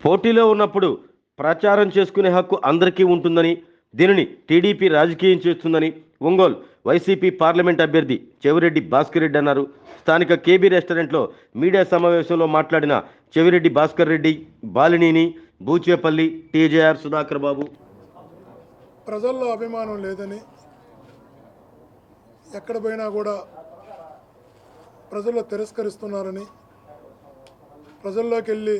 పోటీలో ఉన్నప్పుడు ప్రచారం చేసుకునే హక్కు అందరికీ ఉంటుందని దీనిని టీడీపీ రాజకీయం చేస్తుందని ఒంగోలు వైసీపీ పార్లమెంట్ అభ్యర్థి చెవిరెడ్డి భాస్కర్ రెడ్డి అన్నారు. స్థానిక కేబీ రెస్టారెంట్లో మీడియా సమావేశంలో మాట్లాడిన చెవిరెడ్డి భాస్కర్ రెడ్డి బాలినీని బూచేపల్లి టీజేఆర్ సుధాకర్ బాబు. ప్రజల్లో అభిమానం లేదని ఎక్కడ పోయినా కూడా ప్రజల్లో తిరస్కరిస్తున్నారని ప్రజల్లోకి వెళ్ళి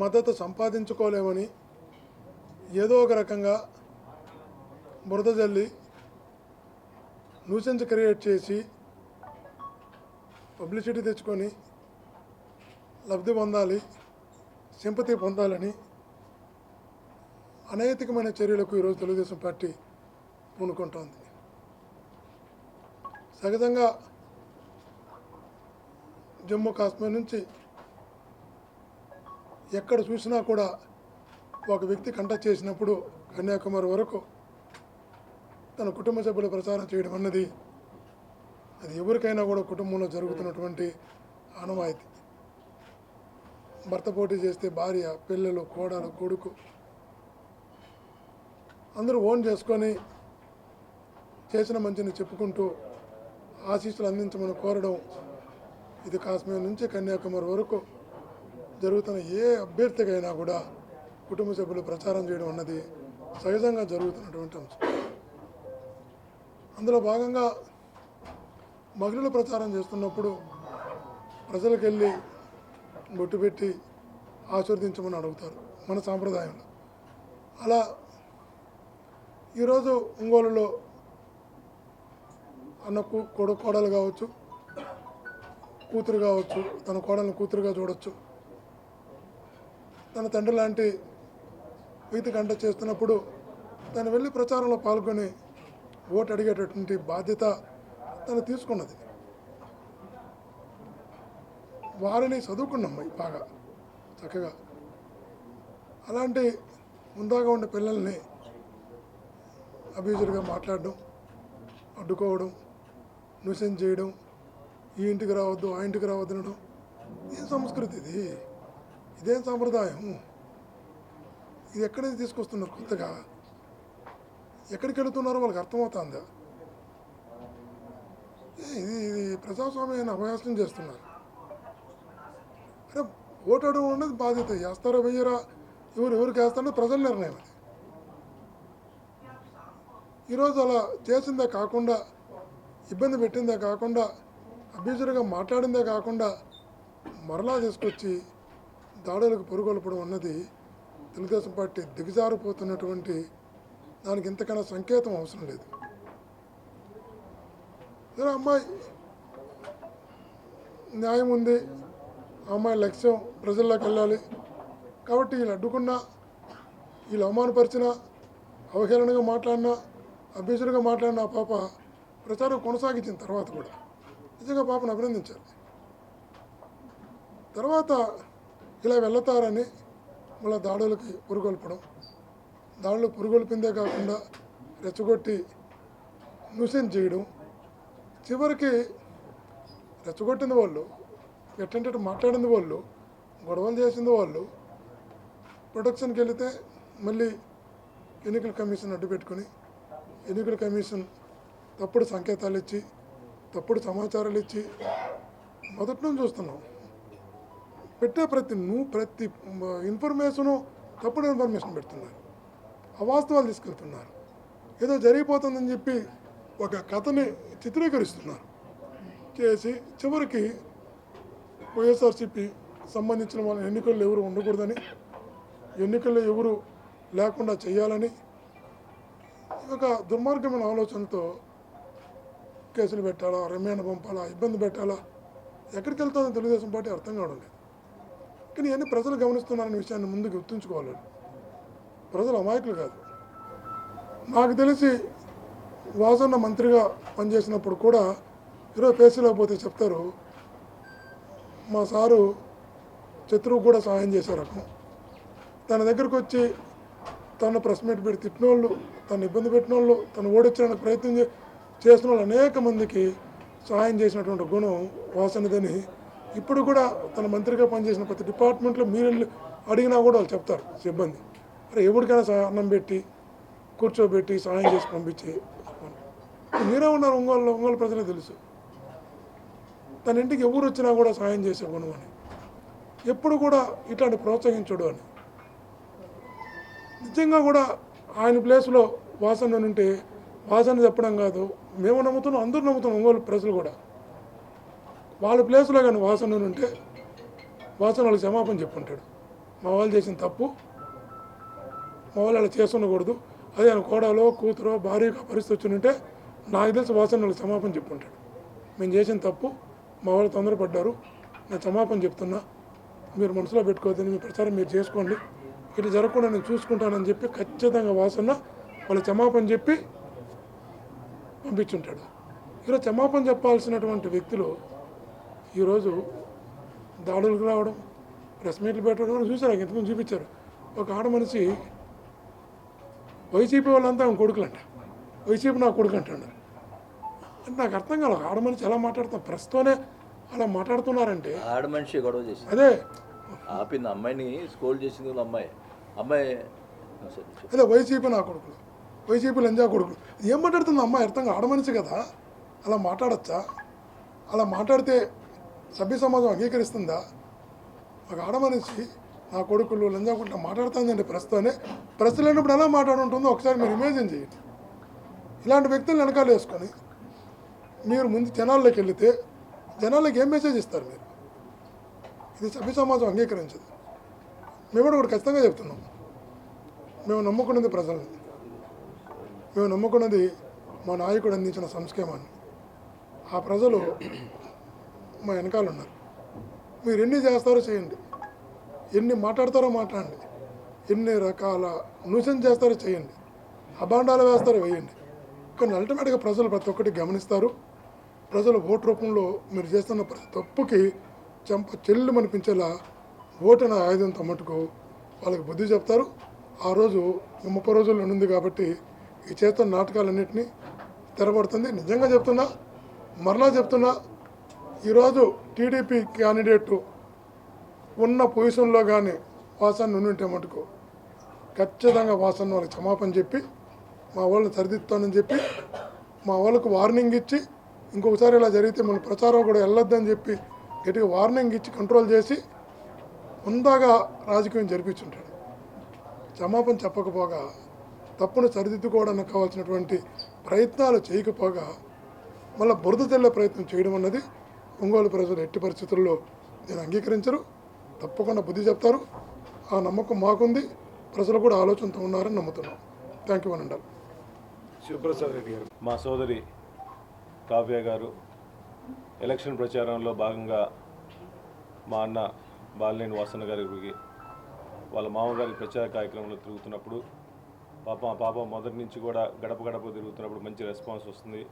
మద్దతు సంపాదించుకోలేమని ఏదో ఒక రకంగా బురద జల్లి న్యూసెన్స్ క్రియేట్ చేసి పబ్లిసిటీ తెచ్చుకొని లబ్ధి పొందాలి సింపతి పొందాలని అనైతికమైన చర్యలకు ఈరోజు తెలుగుదేశం పార్టీ పూనుకుంటోంది. సహజంగా జమ్మూ కాశ్మీర్ నుంచి ఎక్కడ చూసినా కూడా ఒక వ్యక్తి కంటెక్ట్ చేసినప్పుడు కన్యాకుమారి వరకు తన కుటుంబ సభ్యులు ప్రచారం చేయడం అన్నది అది ఎవరికైనా కూడా కుటుంబంలో జరుగుతున్నటువంటి ఆనవాయితీ. భర్త పోటీ చేస్తే భార్య పిల్లలు కోడలు కొడుకు అందరూ ఓన్ చేసుకొని చేసిన మంచిని చెప్పుకుంటూ ఆశీస్సులు అందించమని కోరడం ఇది కాశ్మీర్ నుంచి కన్యాకుమారి వరకు జరుగుతున్న ఏ అభ్యర్థికైనా కూడా కుటుంబ సభ్యులు ప్రచారం చేయడం అన్నది సహజంగా జరుగుతున్నటువంటి అంశం. అందులో భాగంగా మహిళలు ప్రచారం చేస్తున్నప్పుడు ప్రజలకు వెళ్ళి బొట్టు పెట్టి ఆశీర్వదించమని అడుగుతారు మన సాంప్రదాయంలో. అలా ఈరోజు ఒంగోలులో అన్నకు కొడు కోడలు కావచ్చు కూతురు కావచ్చు తన కోడలను కూతురుగా చూడొచ్చు. తన తండ్రి లాంటి వ్యక్తి కంట చేస్తున్నప్పుడు తను వెళ్ళి ప్రచారంలో పాల్గొని ఓటు అడిగేటటువంటి బాధ్యత తను తీసుకున్నది. వారిని చదువుకున్నాం బాగా చక్కగా. అలాంటి ముందాగా ఉన్న పిల్లల్ని అబ్యూజర్గా మాట్లాడడం అడ్డుకోవడం న్యూసెన్స్ చేయడం ఈ ఇంటికి రావద్దు ఆ ఇంటికి రావద్దు అనడం ఏం సంస్కృతి ఇది. ఇదేం సాంప్రదాయం. ఇది ఎక్కడి నుంచి తీసుకొస్తున్నారు కొత్తగా? ఎక్కడికి వెళుతున్నారో వాళ్ళకి అర్థమవుతుందా? ఏ, ఇది ఇది ప్రజాస్వామ్యాన్ని అభయాసం చేస్తున్నారు. అంటే ఓటు అనేది బాధ్యత. వేస్తారో వెయ్యరా ఎవరు ఎవరికి వేస్తారో ప్రజల నిర్ణయం అది. ఈరోజు అలా చేసిందే కాకుండా ఇబ్బంది పెట్టిందే కాకుండా అభ్యర్థులుగా మాట్లాడిందే కాకుండా మరలా తీసుకొచ్చి దాడులకు పొరుగొల్పడం అన్నది తెలుగుదేశం పార్టీ దిగజారిపోతున్నటువంటి దానికి ఇంతకన్నా సంకేతం అవసరం లేదు. అమ్మాయి న్యాయం ఉంది. అమ్మాయి లక్ష్యం ప్రజల్లోకి వెళ్ళాలి. కాబట్టి వీళ్ళు అడ్డుకున్నా వీళ్ళు అవమానపరిచినా అవహేళనగా మాట్లాడినా అభ్యర్థులుగా మాట్లాడిన ఆ పాప ప్రచారం కొనసాగించిన తర్వాత కూడా నిజంగా పాపను అభినందించాలి. తర్వాత ఇలా వెళ్తారని మళ్ళీ దాడులకి పురుగొల్పడం. దాడులు పురుగొల్పిందే కాకుండా రెచ్చగొట్టి న్యూసెన్స్ చేయడం. చివరికి రెచ్చగొట్టింది వాళ్ళు ఎట్టంటే మాట్లాడింది వాళ్ళు గొడవలు చేసింది వాళ్ళు ప్రొటెక్షన్కి వెళితే మళ్ళీ ఎన్నికల కమిషన్ అడ్డు పెట్టుకొని ఎన్నికల కమిషన్ తప్పుడు సంకేతాలు ఇచ్చి తప్పుడు సమాచారాలు ఇచ్చి మొదటి నుంచి చూస్తున్నాం. పెట్టే ప్రతి నువ్వు ప్రతి ఇన్ఫర్మేషను తప్పుడు ఇన్ఫర్మేషన్ పెడుతున్నారు. అవాస్తవాలు తీసుకెళ్తున్నారు. ఏదో జరిగిపోతుందని చెప్పి ఒక కథని చిత్రీకరిస్తున్నారు. చేసి చివరికి వైఎస్ఆర్సిపి సంబంధించిన వాళ్ళ ఎన్నికల్లో ఎవరు ఉండకూడదని ఎన్నికల్లో ఎవరు లేకుండా చేయాలని ఒక దుర్మార్గమైన ఆలోచనతో కేసులు పెట్టాలా రిమాండ్ పంపాలా ఇబ్బంది పెట్టాలా ఎక్కడికి వెళ్తుందో తెలుగుదేశం పార్టీ అర్థం కావడం లేదు. కానీ ఇవన్నీ ప్రజలు గమనిస్తున్నారనే విషయాన్ని ముందు గుర్తుంచుకోవాలి. ప్రజలు అమాయకులు కాదు. నాకు తెలిసి వాసన్న మంత్రిగా పనిచేసినప్పుడు కూడా ఇరవై పేసీలో పోతే చెప్తారు మా సారు శత్రువు కూడా సహాయం చేసే రకం తన దగ్గరకు వచ్చి తను ప్రెస్ మీట్ పెట్టి తిట్టిన వాళ్ళు తను ఇబ్బంది పెట్టిన వాళ్ళు తను ఓడించడానికి ప్రయత్నం చేసిన వాళ్ళు అనేక మందికి సహాయం చేసినటువంటి గుణం వాసనదని ఇప్పుడు కూడా తన మంత్రిగా పనిచేసిన ప్రతి డిపార్ట్మెంట్లో మీరు అడిగినా కూడా వాళ్ళు చెప్తారు సిబ్బంది. అరే ఎవరికైనా అన్నం పెట్టి కూర్చోబెట్టి సహాయం చేసి పంపించి మీరే ఉన్నారు ఒంగోలు ఒంగోలు ప్రజలే తెలుసు. తన ఇంటికి ఎవరు వచ్చినా కూడా సహాయం చేసే గుణం అని. ఎప్పుడు కూడా ఇట్లాంటి ప్రోత్సహించడు అని. నిజంగా కూడా ఆయన ప్లేస్లో వాసన ఉంటే వాసన చెప్పడం కాదు. మేము నమ్ముతున్నాం అందరూ నమ్ముతున్నాం ఒంగోలు ప్రజలు కూడా. వాళ్ళ ప్లేస్లో కానీ వాసన ఉంటే వాసన వాళ్ళకి క్షమాపణ చెప్పుంటాడు. మా వాళ్ళు చేసిన తప్పు మా వాళ్ళు అలా చేస్తుండకూడదు. అదే ఆయన కోడలో కూతురో భారీగా పరిస్థితి వచ్చి ఉంటే నాకు తెలిసి వాసన వాళ్ళకి క్షమాపణ చెప్పుంటాడు. మేము చేసిన తప్పు మా వాళ్ళు తొందరపడ్డారు. నేను క్షమాపణ చెప్తున్నా. మీరు మనసులో పెట్టుకోవద్దని మీ ప్రచారం మీరు చేసుకోండి. ఇటు జరగకుండా నేను చూసుకుంటానని చెప్పి ఖచ్చితంగా వాసన వాళ్ళ క్షమాపణ చెప్పి పంపించుంటాడు. ఈరోజు క్షమాపణ చెప్పాల్సినటువంటి వ్యక్తులు ఈరోజు దాడులకు రావడం ప్రెస్ మీట్లు పెట్టడం కూడా చూసారు నాకు ఇంతకుముందు చూపించారు. ఒక ఆడ మనిషి వైసీపీ వాళ్ళంతా ఆమె కొడుకులంట. వైసీపీ నా కొడుకు అంటాడు అంటే నాకు అర్థం కాదు ఒక ఆడ మనిషి ఎలా మాట్లాడుతాం ప్రెస్తోనే అలా మాట్లాడుతున్నారంటే. ఆడ మనిషి గొడవ చేసింది. అదే. ఆపింది అమ్మాయిని స్కోల్ చేసింది అమ్మాయి. అమ్మాయి. అదే వైసీపీ నా కొడుకులు. వైసీపీ లంజా కొడుకులు. ఏం మాట్లాడుతుంది అమ్మాయి? అర్థం ఆడ మనిషి కదా. అలా మాట్లాడచ్చా? అలా మాట్లాడితే సభ్య సమాజం అంగీకరిస్తుందా? ఒక ఆడమనిషి నా కొడుకులు లంజాకుంటా మాట్లాడుతుందండి ప్రస్తుతమే ప్రశ్న లేనప్పుడు ఎలా మాట్లాడుంటుందో ఒకసారి మీరు ఇమేజిన్ చేయండి. ఇలాంటి వ్యక్తులను వెనకాల వేసుకొని మీరు ముందు జనాల్లోకి వెళితే జనాలకి ఏం మెసేజ్ ఇస్తారు మీరు? ఇది సభ్య సమాజం అంగీకరించదు. మేము కూడా ఒకటి ఖచ్చితంగా చెప్తున్నాం. మేము నమ్ముకున్నది ప్రజలను. మేము నమ్ముకున్నది మా నాయకుడు అందించిన సంస్కేమాన్ని. ఆ ప్రజలు మా వెనకాల ఉన్నారు. మీరు ఎన్ని చేస్తారో చేయండి. ఎన్ని మాట్లాడతారో మాట్లాడండి. ఎన్ని రకాల న్యూసెన్స్ చేస్తారో చేయండి. అభాండాలు వేస్తారో వేయండి. కానీ అల్టిమేట్గా ప్రజలు ప్రతి ఒక్కటి గమనిస్తారు. ప్రజలు ఓటు రూపంలో మీరు చేస్తున్న ప్రతి తప్పుకి చెంప చెల్లు అనిపించేలా ఓటు అనే ఆయుధంతో మటుకు వాళ్ళకి బుద్ధి చెప్తారు. ఆ రోజు ముప్పై రోజుల్లో ఉండింది కాబట్టి ఈ చేస్తున్న నాటకాలన్నింటినీ తెరబడుతుంది. నిజంగా చెప్తున్నా మరలా చెప్తున్నా ఈరోజు టీడీపీ క్యాండిడేట్ ఉన్న పొజిషన్లో కానీ వాసన ఉంటే మటుకు ఖచ్చితంగా వాసన వాళ్ళకి క్షమాపణ చెప్పి మా వాళ్ళని సరిదిద్దుతానని చెప్పి మా వాళ్ళకు వార్నింగ్ ఇచ్చి ఇంకొకసారి ఇలా జరిగితే మన ప్రచారం కూడా వెళ్ళొద్దని చెప్పి గట్టిగా వార్నింగ్ ఇచ్చి కంట్రోల్ చేసి ముందాగా రాజకీయం జరిపించుంటాడు. క్షమాపణ చెప్పకపోగా తప్పును సరిదిద్దుకోవడానికి కావాల్సినటువంటి ప్రయత్నాలు చేయకపోగా మళ్ళీ బురద తెల్లే ప్రయత్నం చేయడం అన్నది ఒంగోలు ప్రజలు ఎట్టి పరిస్థితుల్లో నేను అంగీకరించరు. తప్పకుండా బుద్ధి చెప్తారు. ఆ నమ్మకం మాకుంది. ప్రజలు కూడా ఆలోచనతో ఉన్నారని నమ్ముతున్నాం. థ్యాంక్ యూ అనండాలి. శివప్రసాద్ రెడ్డి గారు. మా సోదరి కావ్య గారు ఎలక్షన్ ప్రచారంలో భాగంగా మా అన్న బాలినేని వాసన గారికి వాళ్ళ మామగారి ప్రచార కార్యక్రమంలో తిరుగుతున్నప్పుడు పాప పాప మొదటి నుంచి కూడా గడప గడప తిరుగుతున్నప్పుడు మంచి రెస్పాన్స్ వస్తుంది.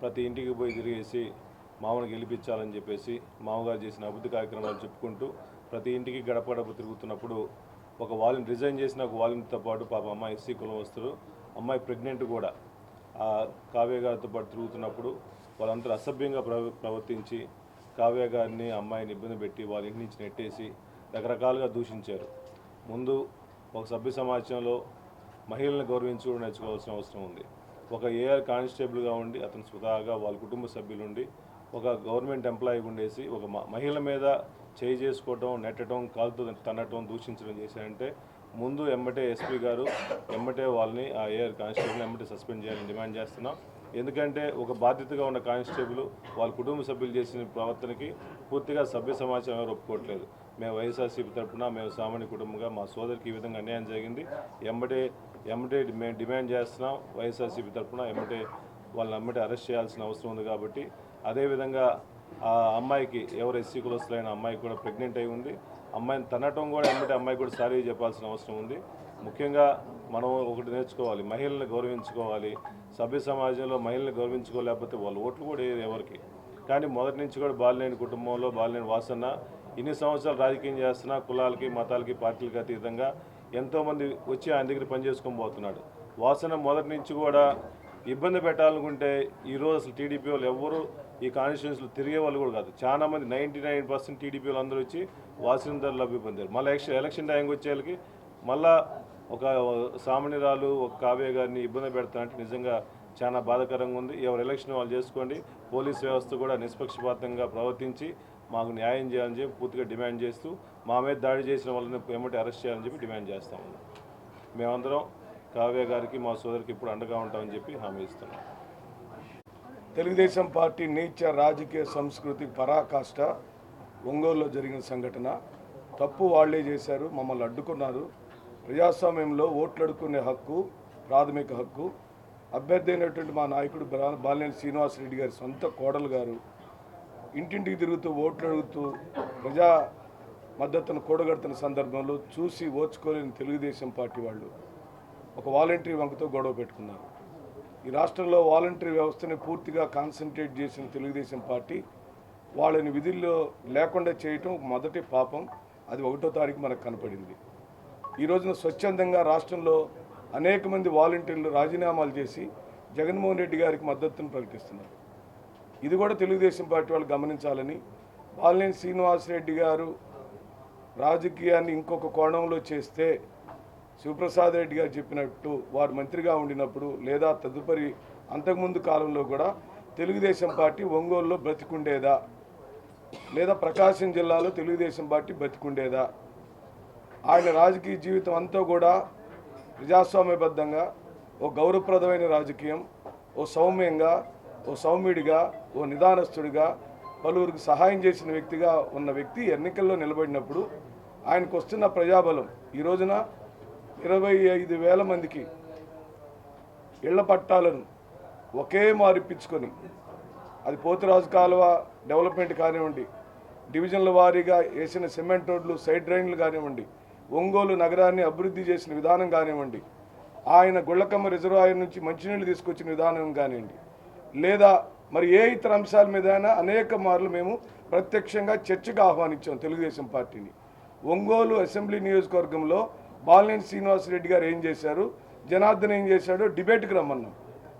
ప్రతి ఇంటికి పోయి తిరిగేసి మామను గెలిపించాలని చెప్పేసి మామగారు చేసిన అభివృద్ధి కార్యక్రమాలు చెప్పుకుంటూ ప్రతి ఇంటికి గడప గడప తిరుగుతున్నప్పుడు ఒక వాలిని రిజైన్ చేసిన ఒక వాళ్ళతో పాటు పాప అమ్మాయి ఎస్సీ కులం వస్తారు అమ్మాయి ప్రెగ్నెంట్ కూడా. ఆ కావ్య గారితో పాటు తిరుగుతున్నప్పుడు వాళ్ళందరూ అసభ్యంగా ప్రవ ప్రవర్తించి కావ్య గారిని అమ్మాయిని ఇబ్బంది పెట్టి వాళ్ళ ఇంటి నుంచి నెట్టేసి రకరకాలుగా దూషించారు. ముందు ఒక సభ్య సమాజంలో మహిళలను గౌరవించుకోవడం నేర్చుకోవాల్సిన అవసరం ఉంది. ఒక ఏఆర్ కానిస్టేబుల్గా ఉండి అతను స్వతహాగా వాళ్ళ కుటుంబ సభ్యులుండి ఒక గవర్నమెంట్ ఎంప్లాయీ ఉండేసి ఒక మహిళ మీద చేయి చేసుకోవటం నెట్టడం కాలుతో తన్నటం దూషించడం చేశారంటే ముందు ఎమ్మటే ఎస్పీ గారు ఎమ్మటే వాళ్ళని ఆ ఏఆర్ కానిస్టేబుల్ ఎమ్మటే సస్పెండ్ చేయాలని డిమాండ్ చేస్తున్నాం. ఎందుకంటే ఒక బాధ్యతగా ఉన్న కానిస్టేబుల్ వాళ్ళ కుటుంబ సభ్యులు చేసిన ప్రవర్తనకి పూర్తిగా సభ్య సమాచారం ఎవరు ఒప్పుకోవట్లేదు. మేము వైఎస్ఆర్సీపీ తరఫున మేము సామాన్య కుటుంబంగా మా సోదరికి ఈ విధంగా అన్యాయం జరిగింది. ఎమ్మటే ఎమ్మటే మేము డిమాండ్ చేస్తున్నాం. వైఎస్ఆర్సీపీ తరఫున ఎమ్మటే వాళ్ళని అమ్మటి అరెస్ట్ చేయాల్సిన అవసరం ఉంది కాబట్టి అదేవిధంగా ఆ అమ్మాయికి ఎవరు ఎస్సీ కులస్తులైన అమ్మాయికి కూడా ప్రెగ్నెంట్ అయి ఉంది అమ్మాయిని తనటం కూడా ఎమ్మటి అమ్మాయి కూడా సారీ చెప్పాల్సిన అవసరం ఉంది. ముఖ్యంగా మనం ఒకటి నేర్చుకోవాలి మహిళల్ని గౌరవించుకోవాలి. సభ్య సమాజంలో మహిళల్ని గౌరవించుకోలేకపోతే వాళ్ళు ఓట్లు కూడా వేయరు ఎవరికి. కానీ మొదటి నుంచి కూడా బాలినేని కుటుంబంలో బాలినేని వాసన్న ఇన్ని సంవత్సరాలు రాజకీయం చేస్తున్నా కులాలకి మతాలకి పార్టీలకి అతీతంగా ఎంతోమంది వచ్చి ఆయన దగ్గర పనిచేసుకొని పోతున్నాడు. వాసన మొదటి నుంచి కూడా ఇబ్బంది పెట్టాలనుకుంటే ఈరోజు అసలు టీడీపీ వాళ్ళు ఎవ్వరూ ఈ కాన్స్టిట్యూన్స్లో తిరిగే వాళ్ళు కూడా కాదు. చాలా మంది నైంటీ నైన్ పర్సెంట్ టీడీపీ వాళ్ళందరూ వచ్చి వాసినందరూ లబ్ధి పొందారు. మళ్ళీ ఎలక్షన్ ఎలక్షన్ టైంకి వచ్చేళ్ళకి మళ్ళా ఒక సామాన్యురాలు ఒక కావ్య గారిని ఇబ్బంది పెడతానంటే నిజంగా చాలా బాధాకరంగా ఉంది. ఎవరు ఎలక్షన్ వాళ్ళు చేసుకోండి. పోలీస్ వ్యవస్థ కూడా నిష్పక్షపాతంగా ప్రవర్తించి మాకు న్యాయం చేయాలని చెప్పి పూర్తిగా డిమాండ్ చేస్తూ మా మీద దాడి చేసిన వాళ్ళని ఏమంటే అరెస్ట్ చేయాలని చెప్పి డిమాండ్ చేస్తా ఉన్నాం. మేమందరం కావ్య గారికి మా సోదరికి ఇప్పుడు అండగా ఉంటామని చెప్పి హామీ ఇస్తున్నాం. తెలుగుదేశం పార్టీ నీచ రాజకీయ సంస్కృతి పరాకాష్ట ఒంగోలులో జరిగిన సంఘటన. తప్పు వాళ్ళే చేశారు మమ్మల్ని అడ్డుకున్నారు. ప్రజాస్వామ్యంలో ఓట్లు అడుక్కునే హక్కు ప్రాథమిక హక్కు. అభ్యర్థి అయినటువంటి మా నాయకుడు బాలినేని శ్రీనివాసరెడ్డి గారి సొంత కోడలు గారు ఇంటింటికి తిరుగుతూ ఓట్లు అడుగుతూ ప్రజా మద్దతును కూడగడుతున్న సందర్భంలో చూసి ఓర్చుకోలేని తెలుగుదేశం పార్టీ వాళ్ళు. ఒక వాలంటరీ వంకతో గొడవ పెట్టుకున్నారు. ఈ రాష్ట్రంలో వాలంటరీ వ్యవస్థని పూర్తిగా కాన్సన్ట్రేట్ చేసిన తెలుగుదేశం పార్టీ వాళ్ళని విధుల్లో లేకుండా చేయటం మొదటి పాపం. అది ఒకటో తారీఖు మనకు కనపడింది. ఈ రోజున స్వచ్ఛందంగా రాష్ట్రంలో అనేక మంది వాలంటీర్లు రాజీనామాలు చేసి జగన్మోహన్ రెడ్డి గారికి మద్దతును ప్రకటిస్తున్నారు. ఇది కూడా తెలుగుదేశం పార్టీ వాళ్ళు గమనించాలని బాలినేని శ్రీనివాసరెడ్డి గారు రాజకీయాన్ని ఇంకొక కోణంలో చేస్తే శివప్రసాద్ రెడ్డి గారు చెప్పినట్టు వారు మంత్రిగా ఉండినప్పుడు లేదా తదుపరి అంతకుముందు కాలంలో కూడా తెలుగుదేశం పార్టీ ఒంగోలులో బ్రతికుండేదా? లేదా ప్రకాశం జిల్లాలో తెలుగుదేశం పార్టీ బ్రతికుండేదా? ఆయన రాజకీయ జీవితం అంతా కూడా ప్రజాస్వామ్యబద్ధంగా ఓ గౌరవప్రదమైన రాజకీయం ఓ సౌమ్యంగా ఓ సౌమ్యుడిగా ఓ నిదానస్తుడిగా పలువురికి సహాయం చేసిన వ్యక్తిగా ఉన్న వ్యక్తి ఎన్నికల్లో నిలబడినప్పుడు ఆయనకు వస్తున్న ప్రజాబలం ఈ రోజున ఇరవై ఐదు వేల మందికి ఇళ్ళ పట్టాలను ఒకే మారిపించుకొని అది పోతురాజు కాలువ డెవలప్మెంట్ కానివ్వండి డివిజన్ల వారీగా వేసిన సిమెంట్ రోడ్లు సైడ్ డ్రైన్లు కానివ్వండి ఒంగోలు నగరాన్ని అభివృద్ధి చేసిన విధానం కానివ్వండి ఆయన గుళ్ళకమ్మ రిజర్వాయర్ నుంచి మంచినీళ్ళు తీసుకొచ్చిన విధానం కానివ్వండి లేదా మరి ఏ ఇతర అంశాల మీదైనా అనేక మార్లు మేము ప్రత్యక్షంగా చర్చకు ఆహ్వానించాం తెలుగుదేశం పార్టీని. ఒంగోలు అసెంబ్లీ నియోజకవర్గంలో బాలినేని శ్రీనివాసరెడ్డి గారు ఏం చేశారు? జనార్దన్ ఏం చేశాడో డిబేట్కి రమ్మన్నాం.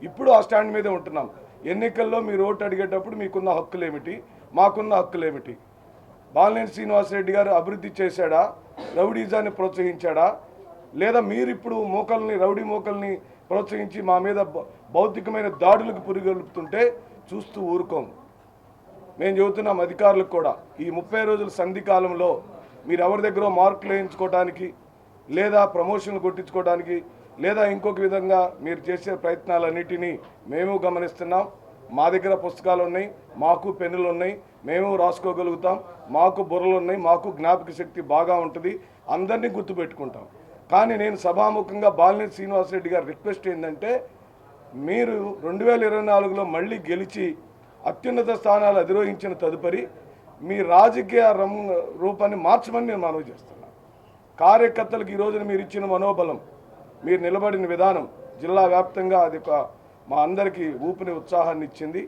ఇప్పుడు ఆ స్టాండ్ మీదే ఉంటున్నాం. ఎన్నికల్లో మీరు ఓటు అడిగేటప్పుడు మీకున్న హక్కులు ఏమిటి మాకున్న హక్కులు ఏమిటి బాలినేని శ్రీనివాసరెడ్డి గారు అభివృద్ధి చేశాడా? రౌడీజాన్ని ప్రోత్సహించాడా? లేదా మీరు ఇప్పుడు మోకల్ని రౌడీ మోకల్ని ప్రోత్సహించి మా మీద భౌతికమైన దాడులకు పురిగొలుపుతుంటే చూస్తూ ఊరుకోం. మేము చెబుతున్నాం అధికారులకు కూడా. ఈ ముప్పై రోజుల సంధి కాలంలో మీరు ఎవరి దగ్గర మార్కులు వేయించుకోవడానికి లేదా ప్రమోషన్లు కొట్టించుకోవడానికి లేదా ఇంకొక విధంగా మీరు చేసే ప్రయత్నాలన్నిటినీ మేము గమనిస్తున్నాం. మా దగ్గర పుస్తకాలు ఉన్నాయి మాకు పెన్నులు ఉన్నాయి మేము రాసుకోగలుగుతాం మాకు బుర్రలు ఉన్నాయి మాకు జ్ఞాపక శక్తి బాగా ఉంటుంది అందరినీ గుర్తుపెట్టుకుంటాం. కానీ నేను సభాముఖంగా బాలినేని శ్రీనివాసరెడ్డి గారి రిక్వెస్ట్ ఏంటంటే మీరు రెండు వేల ఇరవై నాలుగులో మళ్ళీ గెలిచి అత్యున్నత స్థానాలు అధిరోహించిన తదుపరి మీ రాజకీయ రం రూపాన్ని మార్చమని నేను మనవి చేస్తాను. కార్యకర్తలకు ఈ రోజున మీరు ఇచ్చిన మనోబలం మీరు నిలబడిన విధానం జిల్లా వ్యాప్తంగా అది ఒక మా అందరికీ ఊపిని ఉత్సాహాన్ని ఇచ్చింది.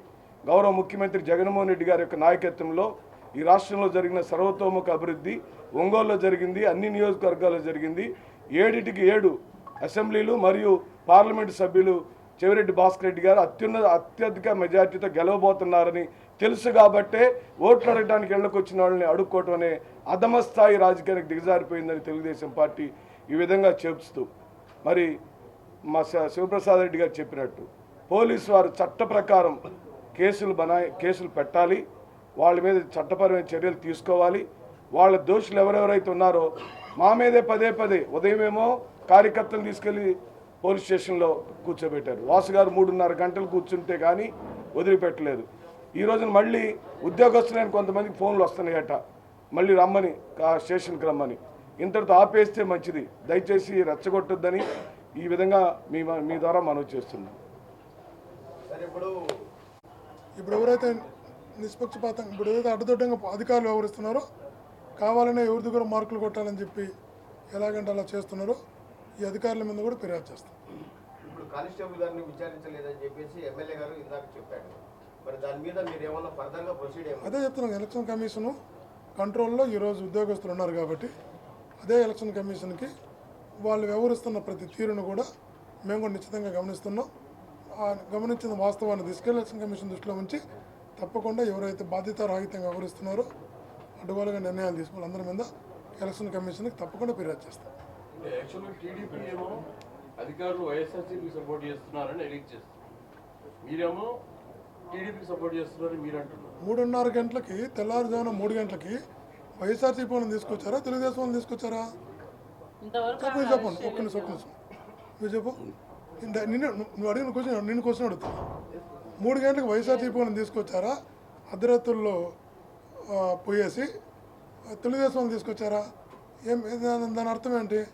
గౌరవ ముఖ్యమంత్రి జగన్మోహన్ రెడ్డి గారి యొక్క నాయకత్వంలో ఈ రాష్ట్రంలో జరిగిన సర్వతోముఖ అభివృద్ధి ఒంగోలులో జరిగింది అన్ని నియోజకవర్గాల్లో జరిగింది. ఏడిటికి ఏడు అసెంబ్లీలు మరియు పార్లమెంటు సభ్యులు చెవిరెడ్డి భాస్కర్ రెడ్డి గారు అత్యున్నత అత్యధిక మెజార్టీతో గెలవబోతున్నారని తెలుసు కాబట్టే ఓట్లు అడగడానికి వెళ్ళకొచ్చిన వాళ్ళని అడుక్కోవటం అనే అధమస్థాయి రాజకీయానికి దిగజారిపోయిందని తెలుగుదేశం పార్టీ ఈ విధంగా చేపుస్తూ మరి మా శివప్రసాద్ రెడ్డి గారు చెప్పినట్టు పోలీసు వారు చట్ట ప్రకారం కేసులు బనాయి కేసులు పెట్టాలి వాళ్ళ మీద చట్టపరమైన చర్యలు తీసుకోవాలి వాళ్ళ దోషులు ఎవరెవరైతే ఉన్నారో మా మీదే పదే పదే ఉదయమేమో కార్యకర్తలు తీసుకెళ్ళి పోలీస్ స్టేషన్లో కూర్చోబెట్టారు. వాసు గారు మూడున్నర గంటలు కూర్చుంటే కానీ వదిలిపెట్టలేదు. ఈ రోజున మళ్ళీ ఉద్యోగస్తులైన కొంతమందికి ఫోన్లు వస్తున్నాయట. మళ్ళీ రమ్మని ఆ స్టేషన్కి రమ్మని. ఇంతటితో ఆపేస్తే మంచిది. దయచేసి రెచ్చగొట్టొద్దని ఈ విధంగా మీ మీ ద్వారా మనవి చేస్తున్నాం. ఇప్పుడు ఎవరైతే నిష్పక్షపాతం ఇప్పుడు ఏదైతే అడ్డదొడ్డంగా అధికారులు వ్యవహరిస్తున్నారో కావాలనే ఎవరి దగ్గర మార్కులు కొట్టాలని చెప్పి ఎలాగంటే అలా చేస్తున్నారో ఈ అధికారుల మీద కూడా ఫిర్యాదు చేస్తాం. ఇప్పుడు కానిస్టేబుల్ గారిని విచారించలేదని చెప్పేసి ఎమ్మెల్యే గారు ఇందాక చెప్పాడు మరి దాని మీద మీరు ఏమన్నా ఫర్దర్గా ప్రొసీడ్ ఏమన్నా? అదే చెప్తున్నాం ఎలక్షన్ కమిషను కంట్రోల్లో ఈరోజు ఉద్యోగస్తులు ఉన్నారు కాబట్టి అదే ఎలక్షన్ కమిషన్కి వాళ్ళు వ్యవహరిస్తున్న ప్రతి తీరును కూడా మేము కూడా నిశ్చితంగా గమనిస్తున్నాం. ఆ గమనించిన వాస్తవాన్ని తీసుకెళ్ళి ఎలక్షన్ కమిషన్ దృష్టిలో ఉంచి తప్పకుండా ఎవరైతే బాధ్యతారాహితంగా వ్యవహరిస్తున్నారో అడ్డుగోలుగా నిర్ణయాలు తీసుకోవాలి. అందరి మీద ఎలక్షన్ కమిషన్కి తప్పకుండా ఫిర్యాదు చేస్తాం. యాక్చువల్గా టీడీపీ ఏమో అధికారులు వైఎస్ఆర్సీపీకి సపోర్ట్ చేస్తున్నారని ఎడిట్ చేస్తారు మీరేమో టీడీపీకి సపోర్ట్ చేస్తున్నారని మీరు అంటున్నారు. మూడున్నర గంటలకి తెల్లారుజామున మూడు గంటలకి వైఎస్ఆర్సీపీ వాళ్ళని తీసుకొచ్చారా? తెలుగుదేశం వాళ్ళని తీసుకొచ్చారా? చెప్పు నువ్వు చెప్పండి ఒక్క నిమిషం ఒక్క నిమిషం. నువ్వు చెప్పు. ఇంద- నిన్ను నువ్వు అడిగిన క్వశ్చన్ నిన్ను క్వశ్చన్ అడుగుతా. మూడు గంటలకు వైఎస్ఆర్సీపీ వాళ్ళని తీసుకొచ్చారా? అర్ధరాత్రుల్లో పోయేసి తెలుగుదేశం వాళ్ళని తీసుకొచ్చారా? ఏం దాని దాని అర్థం ఏంటి?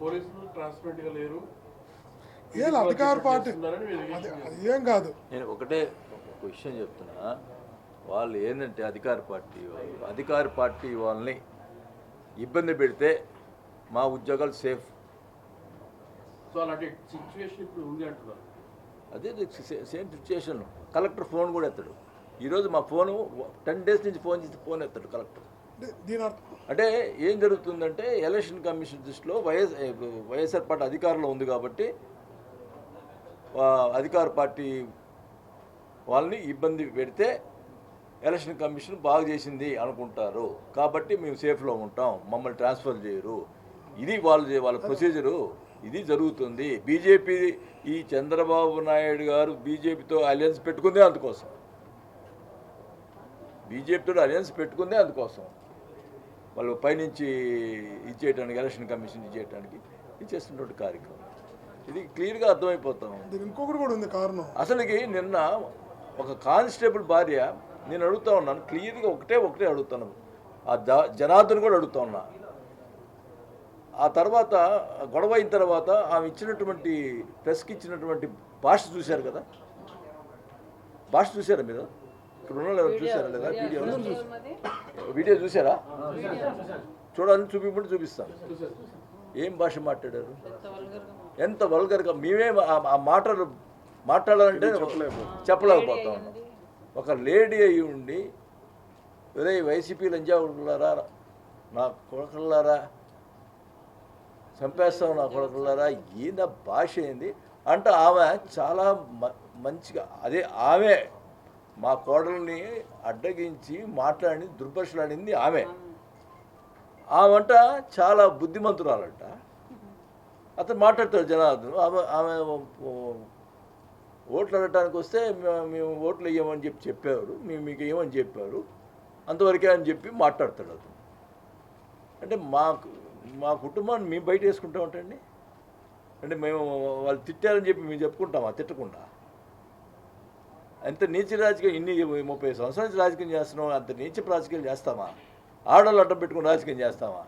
పోలీసులు ట్రాన్స్పరెంట్గా లేరు. ఏం అధికార పార్టీ? అది ఏం కాదు. నేను ఒకటే ఒక విషయం చెప్తున్నా. వాళ్ళు ఏంటంటే అధికార పార్టీ వాళ్ళు. అధికార పార్టీ వాళ్ళని ఇబ్బంది పెడితే మా ఉద్యోగాలు సేఫ్ సో అలాంటి సిచ్యువేషన్ ఇప్పుడు ఉంది అంటున్నారు. అదే సేమ్ సిచ్యుయేషన్ కలెక్టర్ ఫోన్ కూడా ఎత్తాడు. ఈరోజు మా ఫోను టెన్ డేస్ నుంచి ఫోన్ చేసి ఫోన్ ఎత్తాడు కలెక్టర్. అంటే దీని అర్థం? అంటే ఏం జరుగుతుందంటే ఎలక్షన్ కమిషన్ దృష్టిలో వైఎస్ వైఎస్ఆర్ పార్టీ అధికారంలో ఉంది కాబట్టి అధికార పార్టీ వాళ్ళని ఇబ్బంది పెడితే ఎలక్షన్ కమిషన్ బాగా చేసింది అనుకుంటారు. కాబట్టి మేము సేఫ్లో ఉంటాం మమ్మల్ని ట్రాన్స్ఫర్ చేయరు. ఇది వాళ్ళ వాళ్ళ ప్రొసీజరు. ఇది జరుగుతుంది. బీజేపీ ఈ చంద్రబాబు నాయుడు గారు బీజేపీతో అలయన్స్ పెట్టుకుందే అందుకోసం. బీజేపీతో అలయన్స్ పెట్టుకుందే అందుకోసం. వాళ్ళు పైనుంచి ఇచ్చేయడానికి ఎలక్షన్ కమిషన్ ఇచ్చేయడానికి ఇచ్చేస్తున్నటువంటి కార్యక్రమం. ఇది క్లియర్గా అర్థమైపోతాం. ఇంకొకటి కూడా ఉంది కారణం. అసలుకి నిన్న ఒక కానిస్టేబుల్ భార్య నేను అడుగుతా ఉన్నాను క్లియర్గా ఒకటే ఒకటే అడుగుతాను. ఆ జ జనార్దన్ కూడా అడుగుతా ఉన్నా. ఆ తర్వాత గొడవ అయిన తర్వాత ఆమె ఇచ్చినటువంటి ప్రెస్కి ఇచ్చినటువంటి భాష చూశారు కదా? భాష చూసారా మీరు? ఇక్కడ ఉన్న చూసారా లేదా? వీడియో వీడియో చూసారా చూడాలని చూపించమంటే చూపిస్తాను. ఏం భాష మాట్లాడారు. ఎంత వల్గర్గా మేమే ఆ- మాటలు మాట్లాడాలంటే చెప్పలేకపోతా ఉన్నాం. ఒక లేడీ అయి ఉండి ఒరే వైసీపీ లంజావులారా నా కొడకల్లారా చంపేస్తాం నా కొడకల్లారా ఏందా భాష ఏంది? అంటే ఆమె చాలా మ- మంచిగా అదే ఆమె మా కోడల్ని అడ్డగించి మాట్లాడి దుర్భషలాడింది ఆమె. ఆమెంట చాలా బుద్ధిమంతురాలంట. అతను మాట్లాడతాడు జనార్దన్. ఆమె ఆమె ఓట్లు అడగటానికి వస్తే మేము ఓట్లు వేయమని చెప్పి చెప్పారు. మేము మీకు ఏమని చెప్పారు? అంతవరకే అని చెప్పి మాట్లాడతాడు అతను. అంటే మాకు మా కుటుంబాన్ని మేము బయట వేసుకుంటామంటండి అంటే మేము వాళ్ళు తిట్టారని చెప్పి మేము చెప్పుకుంటామా? తిట్టకుండా. అంత నీచ రాజకీయం ఇన్ని ముప్పై సంవత్సరాల నుంచి రాజకీయం చేస్తున్నాం అంత నీచ రాజకీయం చేస్తామా? ఆడవాళ్ళు అడ్డం పెట్టుకుని రాజకీయం చేస్తామా?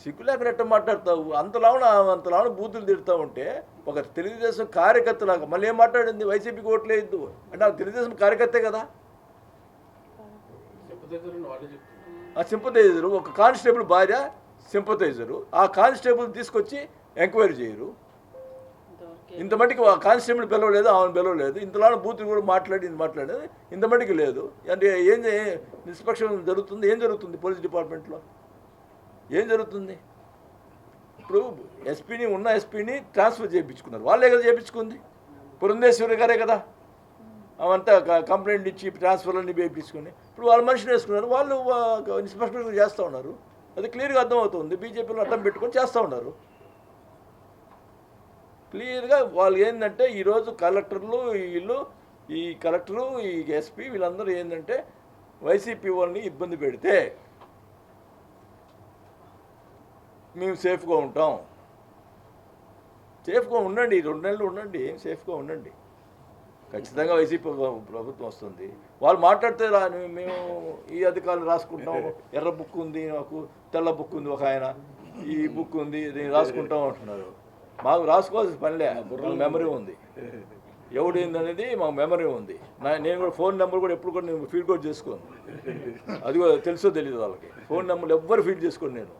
సిగ్గు లేకుండా ఎట్ట మాట్లాడతావు. అంతలావున అంతలావున బూతులు తిడుతూ ఉంటే ఒక తెలుగుదేశం కార్యకర్తలాగా మళ్ళీ ఏం మాట్లాడింది? వైసీపీకి ఓట్లేదు అంటే ఆ తెలుగుదేశం కార్యకర్తే కదా. ఆ సింపథైజరు ఒక కానిస్టేబుల్ భార్య సింపథైజరు ఆ కానిస్టేబుల్ తీసుకొచ్చి ఎంక్వైరీ చేయరు. ఇంత మటుకు ఆ కానిస్టేబుల్ పిలవలేదు ఆమెను పిలవలేదు. ఇంతలో బూతులు కూడా మాట్లాడి ఇది మాట్లాడేది ఇంత మటుకు లేదు. అంటే ఏం నిష్పక్షం జరుగుతుంది ఏం జరుగుతుంది పోలీస్ డిపార్ట్మెంట్లో? ఏం జరుగుతుంది? ఇప్పుడు ఎస్పీని ఉన్న ఎస్పీని ట్రాన్స్ఫర్ చేయించుకున్నారు. వాళ్ళే కదా చేయించుకుంది. పురంధేశ్వరి గారే కదా. అవంతా క- కంప్లైంట్ ఇచ్చి ట్రాన్స్ఫర్లన్నీ వేయించుకుని ఇప్పుడు వాళ్ళ మనిషిని వేసుకున్నారు. వాళ్ళు ఇన్స్పెక్టర్ చేస్తూ ఉన్నారు. అది క్లియర్గా అర్థమవుతుంది. బీజేపీలో అడ్డం పెట్టుకొని చేస్తూ ఉన్నారు. క్లియర్గా వాళ్ళు ఏంటంటే ఈరోజు కలెక్టర్లు వీళ్ళు ఈ కలెక్టరు ఈ ఎస్పీ వీళ్ళందరూ ఏంటంటే వైసీపీ వాళ్ళని ఇబ్బంది పెడితే మేము సేఫ్గా ఉంటాం. సేఫ్గా ఉండండి రెండు నెలలు ఉండండి ఏం సేఫ్గా ఉండండి. ఖచ్చితంగా వైసీపీ ప్రభుత్వం వస్తుంది. వాళ్ళు మాట్లాడితే రా మేము ఈ అధికారులు రాసుకుంటాం. ఎర్ర బుక్ ఉంది మాకు తెల్ల బుక్ ఉంది ఒక ఆయన. ఈ బుక్ ఉంది దీన్ని రాసుకుంటాం అంటున్నారు. మాకు రాసుకోవాల్సిన పనిలే మాకు మెమరీ ఉంది. ఎవడు ఏందనేది మాకు మెమరీ ఉంది. నా నేను కూడా ఫోన్ నెంబర్ కూడా ఎప్పుడు కూడా నేను ఫీడ్ కూడా చేసుకోను. అది కూడా తెలుసో తెలియదు వాళ్ళకి. ఫోన్ నెంబర్ ఎవ్వరు ఫీడ్ చేసుకోను నేను.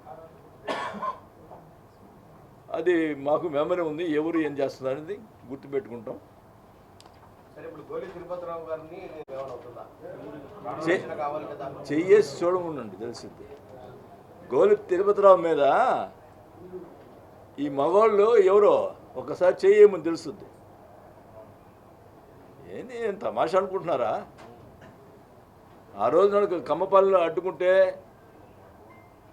అది మాకు మెమరీ ఉంది ఎవరు ఏం చేస్తున్నారు అనేది గుర్తుపెట్టుకుంటాం. చెయ్యేసి చూడముండండి తెలిసింది. గోలి తిరుపతిరావు మీద ఈ మగవాళ్ళు ఎవరో ఒకసారి చెయ్యేమని తెలుస్తుంది. ఏంది తమాషా అనుకుంటున్నారా? ఆ రోజు నాకు కమ్మపాలెంలో అడ్డుకుంటే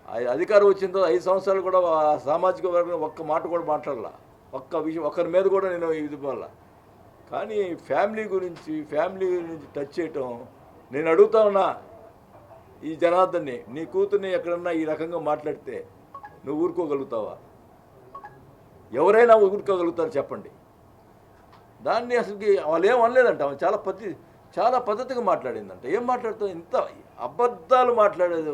అధికారం వచ్చిన తర్వాత ఐదు సంవత్సరాలు కూడా ఆ సామాజిక వర్గం ఒక్క మాట కూడా మాట్లాడాల. ఒక్క విషయం ఒక్కరి మీద కూడా నేను ఇది వల్ల కానీ ఫ్యామిలీ గురించి ఫ్యామిలీ గురించి టచ్ చేయటం నేను అడుగుతా ఉన్నా ఈ జనార్దన్ని నీ కూతుర్ని ఎక్కడన్నా ఈ రకంగా మాట్లాడితే నువ్వు ఊరుకోగలుగుతావా? ఎవరైనా ఊరుకోగలుగుతారు చెప్పండి. దాన్ని అసలుకి వాళ్ళు ఏం అనలేదంట. ఆమె చాలా పద్ధతి చాలా పద్ధతిగా మాట్లాడిందంట. ఏం మాట్లాడుతావు ఇంత అబద్ధాలు మాట్లాడేది.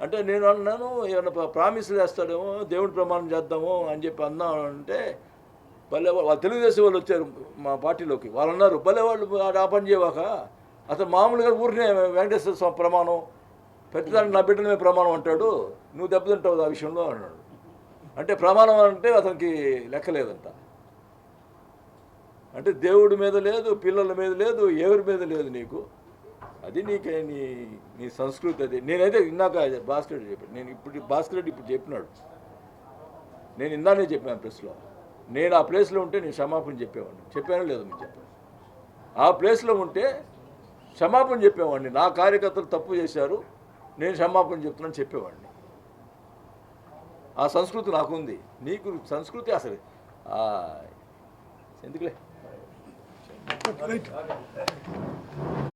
అంటే నేను అన్నాను ఏమైనా ప్రామిస్లు వేస్తాడేమో దేవుడి ప్రమాణం చేద్దాము అని చెప్పి అన్నాం అంటే భలే వాళ్ళు తెలుగుదేశం వాళ్ళు వచ్చారు మా పార్టీలోకి. వాళ్ళు అన్నారు భలే వాళ్ళు ఆ పని చేయవాక. అసలు మామూలుగా ఊరినే వెంకటేశ్వర స్వామి ప్రమాణం ప్రతిదానికి నా బిడ్డలమే ప్రమాణం అంటాడు నువ్వు దెబ్బతింటావు ఆ విషయంలో అన్నాడు. అంటే ప్రమాణం అంటే అతనికి లెక్కలేదంట అంటే దేవుడి మీద లేదు పిల్లల మీద లేదు ఎవరి మీద లేదు నీకు. అది నీకే నీ నీ సంస్కృతి అది. నేనైతే ఇందాక భాస్కర్ రెడ్డి చెప్పాను నేను ఇప్పుడు భాస్కర్ రెడ్డి ఇప్పుడు చెప్పినాడు. నేను ఇందానే చెప్పాను ప్రెస్లో. నేను ఆ ప్లేస్లో ఉంటే నేను క్షమాపణ చెప్పేవాడిని. చెప్పానో లేదో మీకు చెప్పాను ఆ ప్లేస్లో ఉంటే క్షమాపణ చెప్పేవాడిని. నా కార్యకర్తలు తప్పు చేశారు. నేను క్షమాపణ చెప్తున్నాను చెప్పేవాడిని. ఆ సంస్కృతి నాకుంది. నీకు సంస్కృతి అసలు. ఆ, ఎందుకులే?